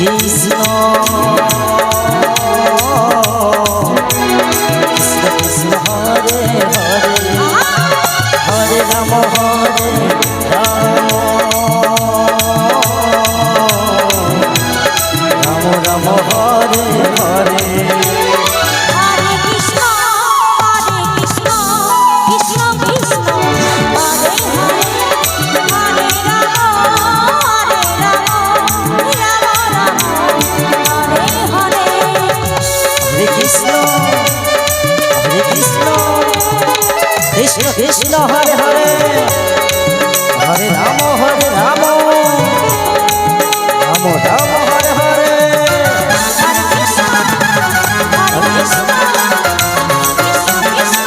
Krishna Krishna. Hare Krishna. Krishna Krishna Hare Hare. Hare Ram Hare Ram. Ram Ram Hare Hare. Hare Krishna. Hare Krishna Krishna Krishna.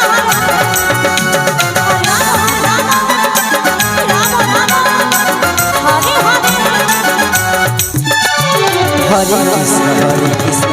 Hare Ram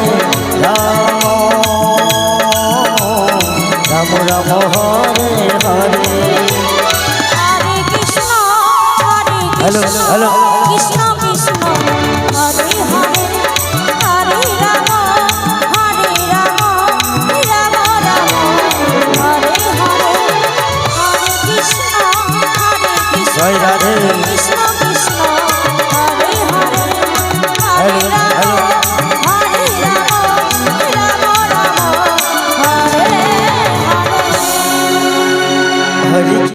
Hare Hare hello hello.